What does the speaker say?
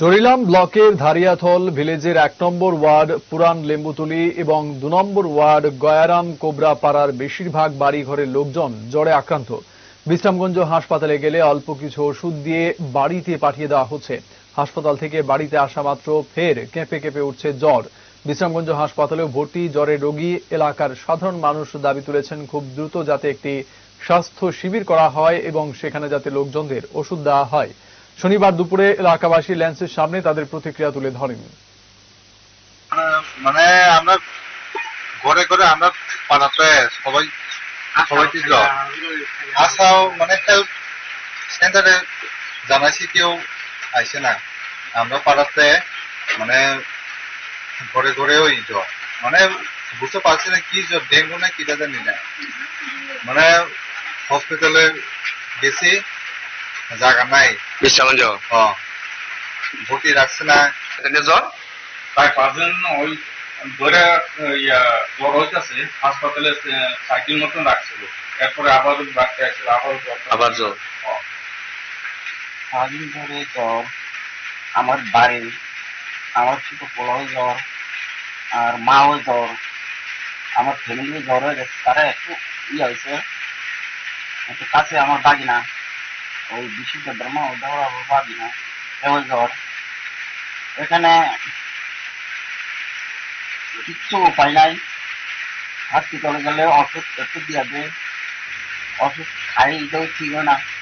চরিলাম ব্লকের ধারিয়াথল ভিলেজের এক নম্বর ওয়ার্ড, পুরান লেম্বুতুলি এবং দু নম্বর ওয়ার্ড, গয়ারাম কোবরা পাড়ার বেশিরভাগ বাড়িঘরের লোকজন জ্বরে আক্রান্ত। বিশ্রামগঞ্জ হাসপাতালে গেলে অল্প কিছু ওষুধ দিয়ে বাড়িতে পাঠিয়ে দেওয়া হচ্ছে। হাসপাতাল থেকে বাড়িতে আসা মাত্র ফের কেঁপে কেঁপে উঠছে জ্বর। বিশ্রামগঞ্জ হাসপাতালেও ভর্তি জ্বরে রোগী এলাকার সাধারণ মানুষ দাবি তুলেছেন, খুব দ্রুত যাতে একটি স্বাস্থ্য শিবির করা হয় এবং সেখানে যাতে লোকজনদের ওষুধ দেওয়া হয়। শনিবার দুপুরে এলাকাবাসী ল্যান্সের সামনে তাদের প্রতিক্রিয়া তুলে ধরেন। মানে- আমরা ঘরে ঘরে আমরা পাড়াতে সবাই সবাই কি জ্বর আসাও মানে সেন্টারে জানাইছি কেউ আইসে না। আমরা পাড়াতে মানে ঘরে ঘরে ওই জ্বর মানে বুঝতে পারছি না কি জ্বর ডেঙ্গু না কিটা জানি না। মানে হসপিটালে গেছি। জায়গা নাই। বিশ্রামঞ্জ ভর্তি রাখছে না। জ্বর? প্রায় পাঁচজন ওই ধরে জ্বর হইতেছে হাসপাতালে সাইকেল মতন রাখছিল। এরপরে আবার আসছিল আবার। আবার জ্বর? সারাদিন ধরে জ্বর আমার বাড়ি আমার ছোট পোলাও জ্বর আর মাও জ্বর আমার ফ্যামিলি জ্বর হয়ে গেছে। তারা একটু ইয়ে হয়েছে কাছে আমার বাগি না ওই বিশুদ্ধ ব্রহ্ম ওটা আমার বাগি না এবার জ্বর। এখানে কিচ্ছু উপায় নাই। হাসপাতালে গেলে অসুখ একটু দিয়ে দেয়। অসুখ খাই এটাও ঠিক না।